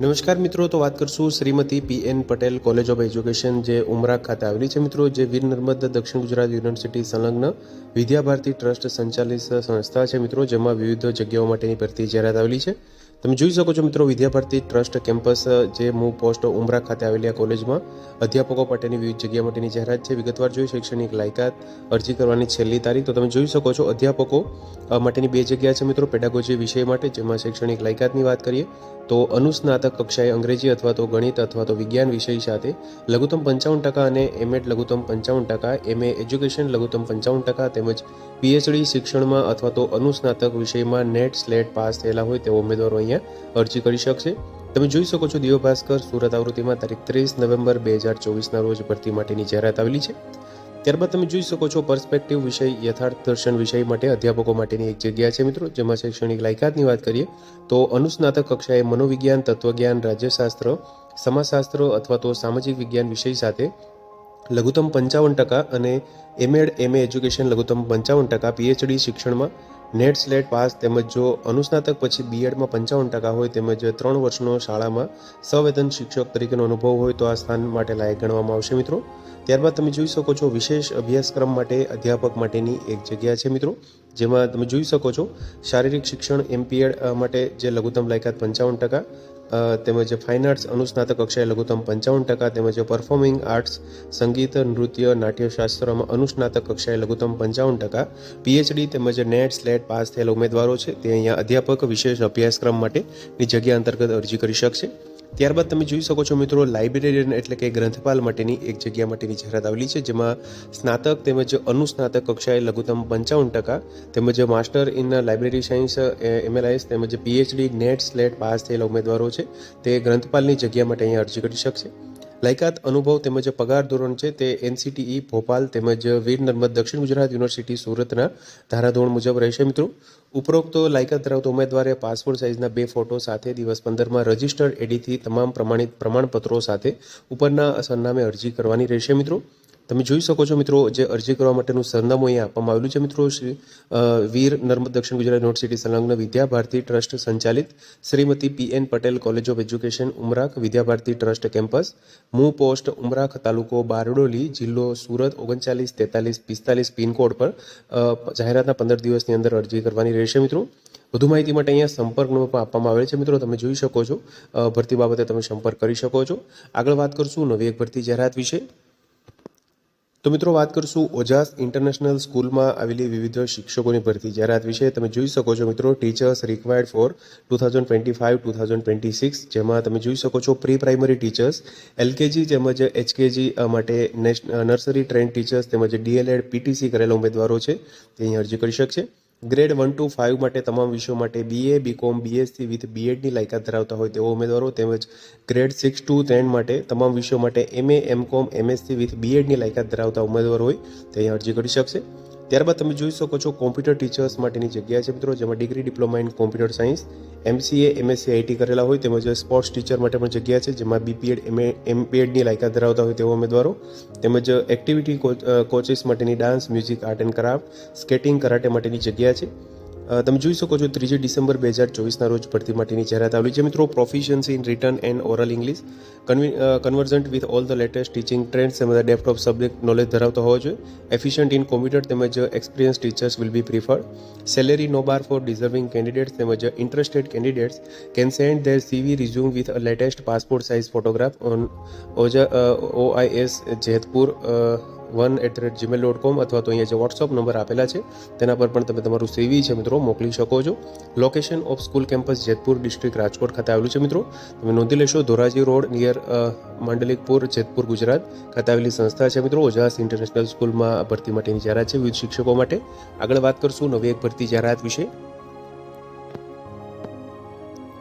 નમસ્કાર મિત્રો, તો વાત કરશું Shrimati P N Patel college of education જે ઉમરા ખાતે આવેલી છે. મિત્રો, જે વીર નર્મદ દક્ષિણ ગુજરાત યુનિવર્સિટી સંલગ્ન વિદ્યાભારતી ટ્રસ્ટ સંચાલિત સંસ્થા છે. મિત્રો, જેમાં વિવિધ જગ્યાઓ માટેની ભરતી જાહેરાત આવેલી છે. તમે જોઈ શકો છો મિત્રો, વિદ્યાભારતી ટ્રસ્ટ કેમ્પસ, જે મૂવ પોસ્ટ ઉમરા ખાતે આવેલી આ કોલેજમાં, અધ્યાપકો માટેની વિવિધ જગ્યા માટેની જાહેરાત છે. વિગતવાર જોઈ શૈક્ષણિક લાયકાત અરજી કરવાની છેલ્લી તારીખ. તો તમે જોઈ શકો છો, અધ્યાપકો માટેની બે જગ્યા છે મિત્રો, પેડાગોજી વિષય માટે, જેમાં શૈક્ષણિક લાયકાતની વાત કરીએ, તો અનુસ્નાતક કક્ષાએ અંગ્રેજી અથવા તો ગણિત અથવા તો વિજ્ઞાન વિષય સાથે લઘુત્તમ પંચાવન ટકા અને એમએડ લઘુત્તમ પંચાવન ટકા, એમએ એજ્યુકેશન લઘુત્તમ પંચાવન ટકા તેમજ પીએચડી શિક્ષણમાં અથવા તો અનુસ્નાતક વિષયમાં નેટ સ્લેટ પાસ થયેલા હોય તેવા ઉમેદવારો અહીંયા અરજી કરી શકશે. તમે જોઈ શકો છો દિવ્ય ભાસ્કર સુરત આવૃત્તિમાં તારીખ ત્રીસ નવેમ્બર બે હજાર ચોવીસના રોજ ભરતી માટેની જાહેરાત આવેલી છે. ત્યારબાદ તમે જોઈ શકો છો પર્સપેક્ટિવ વિષય, યથાર્થ દર્શન વિષય માટે અધ્યાપકો માટેની એક જગ્યા છે મિત્રો, જેમાં શૈક્ષણિક લાયકાતની વાત કરીએ, તો અનુસ્નાતક કક્ષાએ મનોવિજ્ઞાન, તત્વજ્ઞાન, રાજ્યશાસ્ત્ર, સમાજશાસ્ત્ર અથવા તો સામાજિક વિજ્ઞાન વિષય સાથે લઘુત્તમ પંચાવન ટકા અને એમએડ એમએ એજ્યુકેશન લઘુત્તમ પંચાવન ટકા પીએચડી શિક્ષણમાં નેટ સ્લેટ પાસ તેમજ જો અનુસ્નાતક પછી બીએડમાં પંચાવન ટકા હોય તેમજ ત્રણ વર્ષનો શાળામાં સંવેદન શિક્ષક તરીકેનો અનુભવ હોય તો આ સ્થાન માટે લાયક ગણવામાં આવશે મિત્રો. ત્યારબાદ તમે જોઈ શકો છો વિશેષ અભ્યાસક્રમ માટે અધ્યાપક માટેની એક જગ્યા છે મિત્રો, જેમાં તમે જોઈ શકો છો શારીરિક શિક્ષણ એમપીએડ માટે જે લઘુત્તમ લાયકાત પંચાવન ટકા તેમજ ફાઇન આર્ટ્સ અનુસ્નાતક કક્ષાએ લઘુત્તમ પંચાવન ટકા તેમજ પરફોર્મિંગ આર્ટ્સ, સંગીત, નૃત્ય, નાટ્યશાસ્ત્રમાં અનુસ્નાતક કક્ષાએ લઘુત્તમ પંચાવન ટકા. પીએચડી તેમજ નેટ સ્લેટ પાસ થયેલા ઉમેદવારો છે. તે અહીંયા અધ્યાપક વિશેષ અભ્યાસક્રમ માટેની જગ્યા અંતર્ગત અરજી કરી શકશે. ત્યારબાદ તમે જોઈ શકો છો મિત્રો લાઇબ્રેરિયન એટલે કે ગ્રંથપાલ માટેની એક જગ્યા માટેની જાહેરાત આવેલી છે, જેમાં સ્નાતક તેમજ અનુસ્નાતક કક્ષાએ લઘુત્તમ પંચાવન ટકા તેમજ master in library science MLIS તેમજ પીએચડી નેટ સ્લેટ પાસ થયેલા ઉમેદવારો છે. તે ગ્રંથપાલની જગ્યા માટે અહીંયા અરજી કરી શકશે. લાયકાત, અનુભવ તેમજ પગાર ધોરણ છે તે એનસીટીઈ, ભોપાલ તેમજ વીર નર્મદ દક્ષિણ ગુજરાત યુનિવર્સિટી સુરતના ધારાધોરણ મુજબ રહેશે મિત્રો. ઉપરોક્ત લાયકાત ધરાવતા ઉમેદવારે પાસપોર્ટ સાઇઝના બે ફોટો સાથે દિવસ પંદરમાં રજિસ્ટર્ડ એડીથી તમામ પ્રમાણિત પ્રમાણપત્રો સાથે ઉપરના સરનામે અરજી કરવાની રહેશે મિત્રો. તમે જોઈ શકો છો મિત્રો જે અરજી કરવા માટેનું સરનામું અહીંયા આપવામાં આવેલું છે મિત્રો શ્રી વીર નર્મદ દક્ષિણ ગુજરાત યુનિવર્સિટી સંલગ્ન વિદ્યાભારતી ટ્રસ્ટ સંચાલિત Shrimati P N Patel college of education, Umrakh Vidyabharati trust campus, મૂ પોસ્ટ ઉમરાખ તાલુકો બારડોલી, જિલ્લો સુરત, ઓગણચાલીસ તેતાલીસ પિસ્તાલીસ પિનકોડ પર જાહેરાતના પંદર દિવસની અંદર અરજી કરવાની રહેશે મિત્રો. વધુ માહિતી માટે અહીંયા સંપર્ક નંબર પણ આપવામાં આવેલ છે મિત્રો. તમે જોઈ શકો છો. ભરતી બાબતે તમે સંપર્ક કરી શકો છો. આગળ વાત કરશું નવી એક ભરતી જાહેરાત વિશે. તો મિત્રો વાત કરશું ઓજાસ ઇન્ટરનેશનલ સ્કૂલમાં આવેલી વિવિધ શિક્ષકોની ભરતી. જાહેરાત વિશે તમે જોઈ શકો છો મિત્રો, teachers required for two thousand twenty five, two thousand twenty six, જેમાં તમે જોઈ શકો છો પ્રી પ્રાઇમરી ટીચર્સ, એલકેજી તેમજ એચકેજી માટે નર્સરી ટ્રેન્ડ ટીચર્સ તેમજ ડીએલએડ, પીટીસી કરેલા ઉમેદવારો છે. તે અહીં અરજી કરી શકશે. ગ્રેડ વન ટુ ફાઇવ માટે તમામ વિષયો માટે બીએ બીકોમ બીએસસી વિથ બીએડની લાયકાત ધરાવતા હોય તેવા ઉમેદવારો તેમજ ગ્રેડ સિક્સ ટુ ટેન માટે તમામ વિષયો માટે એમએ એમકોમ એમએસસી વિથ બીએડની લાયકાત ધરાવતા ઉમેદવાર હોય તે અરજી કરી શકશે. ત્યારબાદ તમે જોઈ શકો છો કોમ્પ્યુટર ટીચર્સ માટેની જગ્યા છે મિત્રો, જેમાં degree, diploma in computer science, MCA, MSc, IT કરેલા હોય, તેમજ સ્પોર્ટ્સ ટીચર માટે પણ જગ્યા છે, જેમાં બીપીએડ, એમએ, એમપીએડની લાયકાત ધરાવતા હોય તેવા ઉમેદવારો, તેમજ એક્ટિવિટી કોચિસ માટેની dance, music, art and craft, skating, karate માટેની જગ્યા છે. તમે જોઈ શકો છો ત્રીજી ડિસેમ્બર બે હજાર ચોવીસના રોજ ભરતી માટેની જાહેરાત આવેલી છે. મિત્રો proficiency in written and oral English conversant with all the latest teaching trends તેમજ ડેપટોપ સબ્જેક્ટ નોલેજ ધરાવતો હોવો જોઈએ. એફિશિયન્ટ ઇન કોમ્પ્યુટર તેમજ experience teachers will be preferred salary no bar for deserving candidates તેમજ interested candidates can send their CV resume with latest passport size photograph on Oja OIS Jetpur one at the rate Gmail dot com અથવા તો અહીંયા જે WhatsApp number આપેલા છે, તેના પર પણ તમે તમારું સીવી છે મિત્રો મોકલી શકો છો. Location of school campus Jetpur district Rajkot ખાતે આવેલું છે મિત્રો. તમે નોંધી લેશો ધોરાજી રોડ નિયર માંડલિકપુર જેતપુર, ગુજરાત ખાતે આવેલી સંસ્થા છે મિત્રો ઓજાસ ઇન્ટરનેશનલ સ્કૂલમાં ભરતી માટેની જાહેરાત છે વિવિધ શિક્ષકો માટે. આગળ વાત કરશું નવી એક ભરતી જાહેરાત વિશે.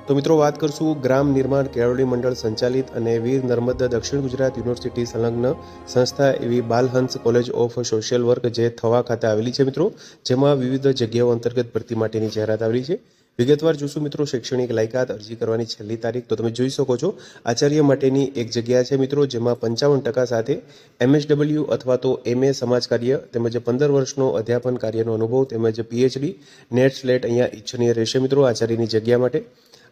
તો મિત્રો વાત કરશું ગ્રામ નિર્માણ કેળવણી મંડળ સંચાલિત અને વીર નર્મદા દક્ષિણ ગુજરાત યુનિવર્સિટી સંલગ્ન સંસ્થા એવી Balhans college of social work જે થવા ખાતે આવેલી છે મિત્રો. જેમાં વિવિધ જગ્યાઓ અંતર્ગત ભરતી માટેની જાહેરાત આવેલી છે. વિગતવાર જોશું મિત્રો શૈક્ષણિક લાયકાત અરજી કરવાની છેલ્લી તારીખ. તો તમે જોઈ શકો છો, આચાર્ય માટેની એક જગ્યા છે મિત્રો, જેમાં પંચાવન ટકા સાથે એમએસડબલ્યુ અથવા તો એમએ સમાજ કાર્ય તેમજ પંદર વર્ષનો અધ્યાપન કાર્યનો અનુભવ તેમજ પીએચડી નેટ સ્લેટ અહીંયા ઈચ્છનીય રહેશે મિત્રો આચાર્યની જગ્યા માટે.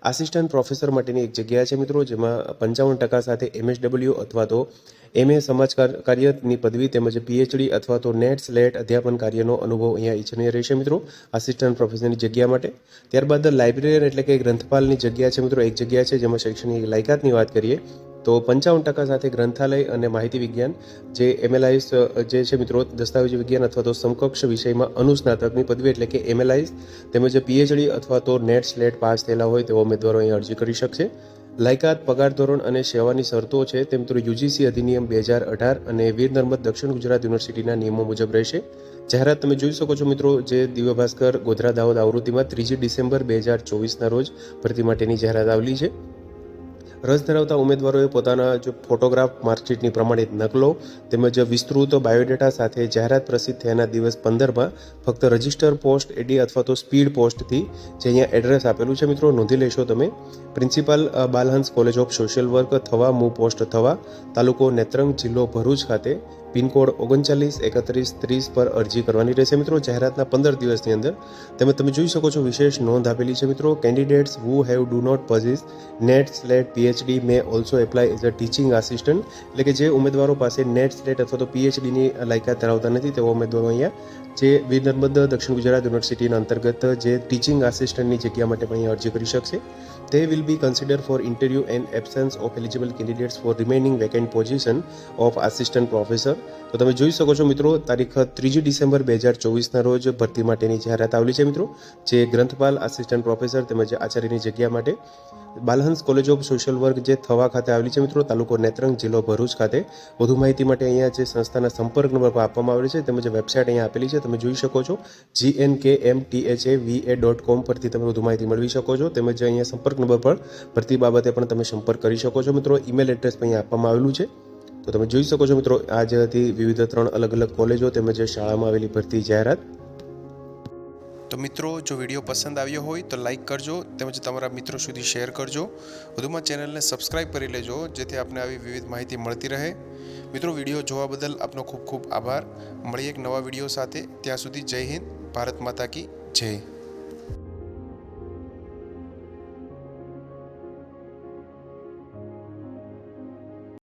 આસિસ્ટન્ટ પ્રોફેસર માટેની એક જગ્યા છે મિત્રો, જેમાં પંચાવન ટકા સાથે એમએસડબલ્યુ અથવા તો એમએ સમાજ કાર- કાર્યની પદવી તેમજ પીએચડી અથવા તો નેટ સ્લેટ અધ્યાપન કાર્યનો અનુભવ અહીંયા ઈચ્છનીય રહેશે મિત્રો, આસિસ્ટન્ટ પ્રોફેસરની જગ્યા માટે. ત્યારબાદ લાઇબ્રેરિયન એટલે કે ગ્રંથપાલની જગ્યા છે મિત્રો, એક જગ્યા છે જેમાં શૈક્ષણિક લાયકાતની વાત કરીએ. તો પંચાવન ટકા સાથે ગ્રંથાલય અને માહિતી વિજ્ઞાન, જે એમએલઆઈસ, જે છે મિત્રો, દસ્તાવેજ વિજ્ઞાન અથવા તો સમકક્ષ વિષયમાં અનુસ્નાતકની પદવી એટલે કે એમએલઆઈસ, તેમજ પીએચડી અથવા તો નેટ સ્લેટ પાસ થયેલા હોય તેવા ઉમેદવારો અહીં અરજી કરી શકશે. લાયકાત, પગાર ધોરણ અને સેવાની શરતો છે તે મિત્રો યુજીસી અધિનિયમ બે હજાર અઢાર અને વીર નર્મદ દક્ષિણ ગુજરાત યુનિવર્સિટીના નિયમો મુજબ રહેશે. જાહેરાત તમે જોઈ શકો છો મિત્રો, જે દિવ્ય ભાસ્કર ગોધરા દાહોદ આવૃત્તિમાં ત્રીજી ડિસેમ્બર બે હજાર ચોવીસના રોજ ભરતી માટેની જાહેરાત આવેલી છે. રસ ધરાવતા ઉમેદવારોએ પોતાના જે ફોટોગ્રાફ માર્કશીટની પ્રમાણિત નકલો તેમજ વિસ્તૃત બાયોડેટા સાથે જાહેરાત પ્રસિદ્ધ થયાના દિવસ પંદરમાં ફક્ત રજિસ્ટર પોસ્ટ એડી અથવા તો સ્પીડ પોસ્ટથી જે અહીંયા એડ્રેસ આપેલું છે. મિત્રો, નોંધી લેશો તમે. Principal Balhans college of social work, Thava મૂ પોસ્ટ થવા તાલુકો નેત્રંગ જિલ્લો ભરૂચ ખાતે પિનકોડ ઓગણચાલીસ, એકત્રીસ, ત્રીસ પર અરજી કરવાની રહેશે. મિત્રો, જાહેરાતના પંદર દિવસની અંદર તેમજ તમે જોઈ શકો છો વિશેષ નોંધ આપેલી છે. મિત્રો candidates who have do not possess NET SLET PhD may also apply as a teaching assistant એટલે કે જે ઉમેદવારો પાસે નેટ સ્લેટ અથવા તો પીએચડીની લાયકાત ધરાવતા નથી, તેવા ઉમેદવારો અહીંયા જે વીર દક્ષિણ ગુજરાત યુનિવર્સિટીના અંતર્ગત જે ટીચિંગ આસિસ્ટન્ટની જગ્યા માટે પણ અહીંયા અરજી કરી શકશે. તે will be consider for interview and absence of eligible candidates for remaining vacant position of assistant professor તો તમે જોઈ શકો છો મિત્રો, તારીખ ત્રીજી ડિસેમ્બર બે હજાર ચોવીસના રોજ ભરતી માટેની જાહેરાત આવેલી છે મિત્રો, જે ગ્રંથપાલ આસિસ્ટન્ટ પ્રોફેસર તેમજ આચાર્યની જગ્યા માટે Balhans college of social work જે થવા ખાતે આવેલી છે મિત્રો, તાલુકો નેત્રંગ જિલ્લો ભરૂચ ખાતે. વધુ માહિતી માટે અહીંયા જે સંસ્થાના સંપર્ક નંબર પર આપવામાં આવેલ છે તેમજ વેબસાઇટ અહીંયા આપેલી છે, તમે જોઈ શકો છો. G N K M T H A V A dot com પરથી તમે વધુ માહિતી મેળવી શકો છો તેમજ અહીંયા સંપર્ક નંબર પર. ભરતી બાબતે પણ તમે સંપર્ક કરી શકો છો મિત્રો. ઈમેલ એડ્રેસ અહીંયા આપવામાં આવેલું છે. તો તમે જોઈ શકો છો મિત્રો, આ જે હતી વિવિધ ત્રણ અલગ અલગ કોલેજો તેમજ શાળામાં આવેલી ભરતી જાહેરાત. તો મિત્રો, જો વીડિયો પસંદ આવ્યો હોય તો લાઈક કરજો તેમજ તમારા મિત્રો સુધી શેર કરજો. વધુમાં ચેનલને સબસ્ક્રાઇબ કરી લેજો, જેથી આપને આવી વિવિધ માહિતી મળતી રહે. મિત્રો, વીડિયો જોવા બદલ આપનો ખૂબ ખૂબ આભાર. મળીએ એક નવા વીડિયો સાથે. ત્યાં સુધી જય હિન્દ, ભારત માતા કી જય.